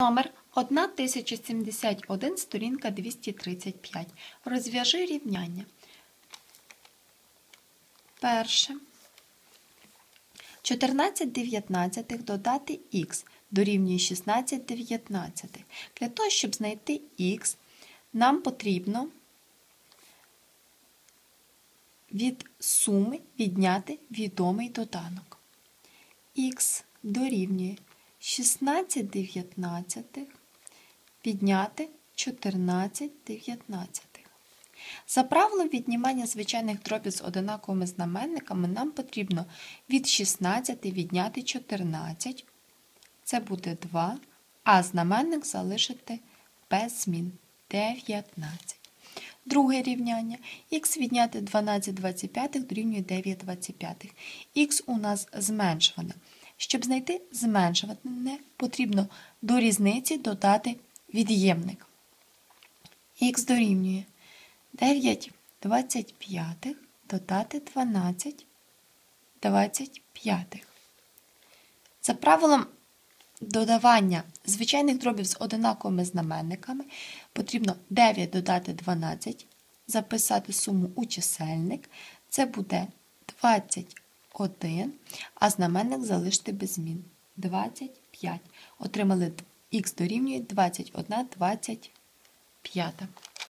Номер 1071, сторінка 235. Розв'яжи рівняння. Перше. 14 дев'ятнадцятих додати х дорівнює 16 дев'ятнадцятих. Для того, щоб знайти х, нам потрібно від суми відняти відомий доданок. х дорівнює 16 дев'ятнадцятих підняти 14 дев'ятнадцятих. За правилом віднімання звичайних дробів з одинаковими знаменниками нам потрібно від 16 відняти 14, це буде 2, а знаменник залишити без змін 19. Друге рівняння. х відняти 12 25 дорівнює 9 25. х у нас зменшуване. Щоб знайти зменшуване, потрібно до різниці додати від'ємник. х дорівнює 9 25 додати 12 25. За правилом додавання звичайних дробів з одинаковими знаменниками потрібно 9 додати 12, записати суму у чисельник. Це буде 21, а знаменник залишити без змін. 25. Отримали х дорівнює 21, 25.